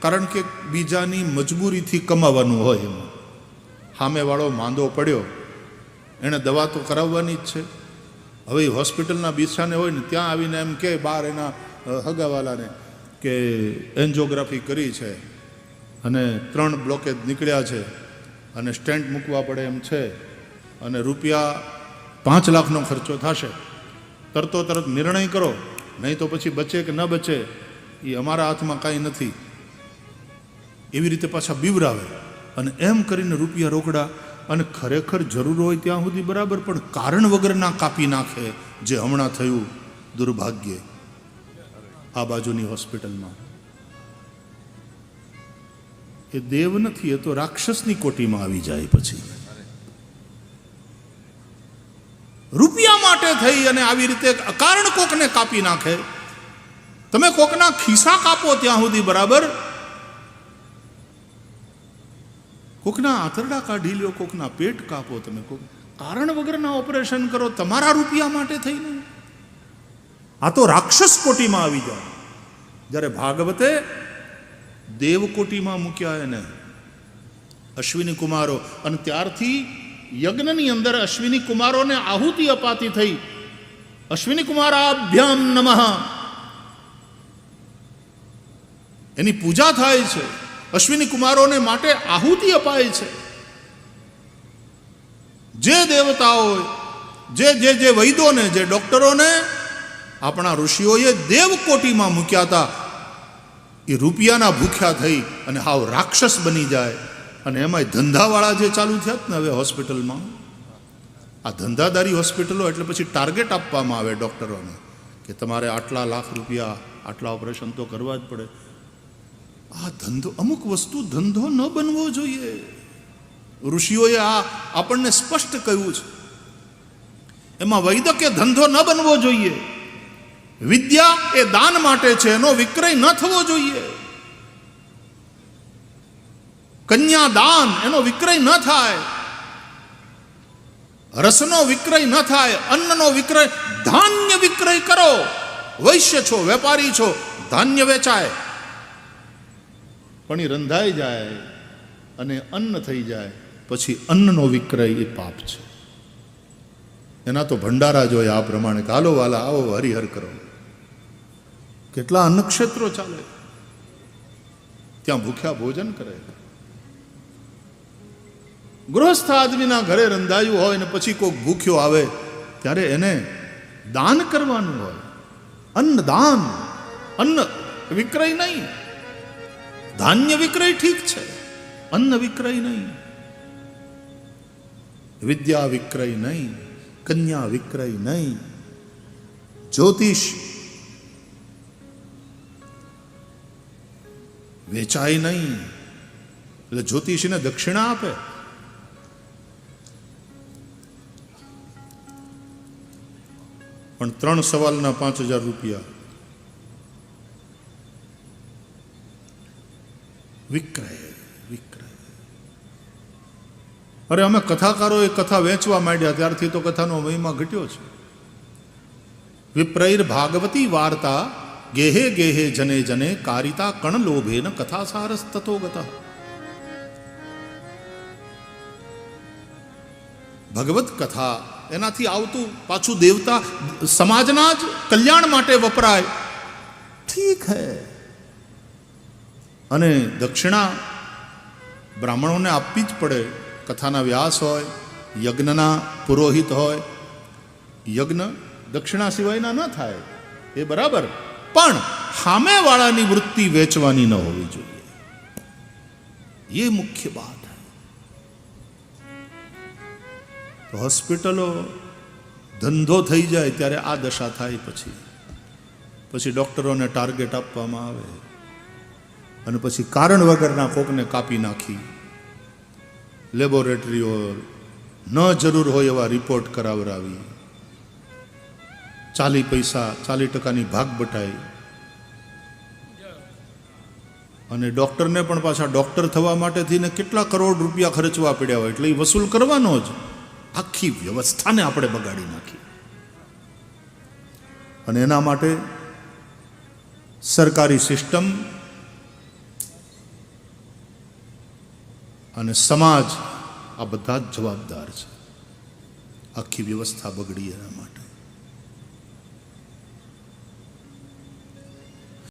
કારણ કે બીજાની મજબૂરીથી કમાવાનું હોય એમાં. સામેવાળો માંદો પડ્યો. એણે દવા તો કરાવવાની જ છે. હવે હોસ્પિટલના બિછાને હોય ને ત્યાં આવીને એમ કે બહાર એના હગાવાલાને કે એન્જિયોગ્રાફી કરી છે. અને ત્રણ બ્લોકેજ નીકળ્યા છે. અને સ્ટેન્ટ મૂકવા પડે એમ છે. અને રૂપિયા પાંચ લાખનો ખર્ચો થશે. તરતો તરત નિર્ણય કરો. નહીં તો પછી બચે કે ન બચે, એ અમારા હાથમાં કાંઈ નથી. એવી રીતે પાછા બીવરાવે અને એમ કરીને રૂપિયા રોકડા અને ખરેખર જરૂર હોય ત્યાં સુધી બરાબર, પણ કારણ વગરના કાપી નાખે જે હમણાં થયું દુર્ભાગ્ય. આ બાજુની હોસ્પિટલમાં. એ દેવ નથી, એ તો રાક્ષસની કોટીમાં આવી જાય પછી. રૂપિયા માટે થઈ અને આવી રીતે અકારણ કોકને કાપી નાખે. તમે કોકના ખિસ્સા કાપો ત્યાં સુધી બરાબર કોકના આંતરડા કાઢી લ્યો, કોકના પેટ કાપો તમે. કોક કારણ વગરના ઓપરેશન કરો, તમારા રૂપિયા માટે થઈને. આ તો રાક્ષસ કોટીમાં આવી જાય જ્યારે ભાગવતે દેવકોટીમાં મૂક્યા એને, અશ્વિની કુમારો. અને ત્યારથી યજ્ઞની અંદર અશ્વિની કુમારોને આહુતિ અપાતી થઈ. અશ્વિની કુમારાભ્યામ નમઃ. એની પૂજા થાય છે. અશ્વિની કુમારોને માટે આહુતિ અપાય છે. જે દેવતાઓ, જે જે જે વૈદોને જે ડોક્ટરોને આપણા ઋષિઓએ દેવકોટીમાં મૂક્યા હતા, એ રૂપિયાના ભૂખ્યા થઈ અને હાવ રાક્ષસ બની જાય. અને એમાંય ધંધાવાળા જે ચાલુ થયા ને હવે હોસ્પિટલમાં. આ ધંધાદારી હોસ્પિટલો એટલે પછી ટાર્ગેટ આપવામાં આવે ડૉક્ટરોને, કે તમારે આટલા લાખ રૂપિયા, આટલા ઓપરેશન તો કરવા જ પડે. આ ધંધો, અમુક વસ્તુ ધંધો ન બનવો જોઈએ. ઋષિઓએ આ આપણને સ્પષ્ટ કહ્યું છે. એમાં વૈદકે ધંધો ન બનવો જોઈએ. વિદ્યા એ દાન માટે છે, એનો વિક્રય ન થવો જોઈએ. કન્યા દાન, એનો વિક્રય ન થાય. રસનો વિક્રય ન થાય, અન્નનો વિક્રય, ધાન્ય વિક્રય કરો. વૈશ્ય છો, વેપારી છો, ધાન્ય વેચાય. પણ એ રંધાઈ જાય અને અન્ન થઈ જાય. પછી અન્નનો વિક્રય એ પાપ છે. એના તો ભંડારા જોઈએ આ પ્રમાણે કાલો વાલા આવો હરિહર કરો. કેટલા અન્નક્ષેત્રો ચાલે. ત્યાં ભૂખ્યા ભોજન કરે. ગૃહસ્થ આદમીના ઘરે રંધાયું હોય ને પછી કોઈક ભૂખ્યો આવે, ત્યારે એને દાન કરવાનું હોય. અન્ન દાન અન્ન વિક્રય નહીં. ધાન્ય વિક્રય ઠીક છે, અન્ન વિક્રય નહીં. વિદ્યા વિક્રય નહીં, કન્યા વિક્રય નહીં. જ્યોતિષ વેચાય નહીં, એટલે જ્યોતિષીને દક્ષિણા આપે. પણ ત્રણ સવાલના પાંચ હજાર રૂપિયા વિક્રય વિક્રય. અરે અમે કથાકારોએ કથા વેચવા માંડ્યા, ત્યારથી તો કથાનો મહિમા ઘટ્યો છે. વિપ્રૈર ભાગવતી વાર્તા, ગેહે ગેહે જને જને કારિતા કણ લોભેન કથા સારસ તતો ગતા. ભગવત કથા એનાથી આવતું પાછું દેવતા, સમાજના જ કલ્યાણ માટે વપરાય. ઠીક હે. અને દક્ષિણા બ્રાહ્મણોને આપવી જ પડે. કથાના વ્યાસ હોય, યજ્ઞના પુરોહિત હોય. યજ્ઞ દક્ષિણા સિવાયના ન થાય, એ બરાબર. પણ સામેવાળાની વૃત્તિ વેચવાની ન હોવી જોઈએ. એ મુખ્ય વાત હોસ્પિટલો ધંધો થઈ જાય ત્યારે આ દશા થાય પછી. પછી ડૉક્ટરોને ટાર્ગેટ આપવામાં આવે. અને પછી કારણ વગરના કોકને કાપી નાખી. લેબોરેટરીઓ ન જરૂર હોય એવા રિપોર્ટ કરાવરાવી. ચાલી પૈસા, ચાલી ટકાની ભાગ બટાઈ. અને ડૉક્ટરને પણ પાછા ડૉક્ટર થવા માટે થઈને કેટલા કરોડ રૂપિયા ખર્ચવા પડ્યા હોય એટલે એ વસૂલ કરવાનો જ. આખી વ્યવસ્થાને આપણે બગાડી નાખી. અને એના માટે સરકારી સિસ્ટમ અને સમાજ આ બધા જ જવાબદાર છે. આખી વ્યવસ્થા બગડી એના માટે.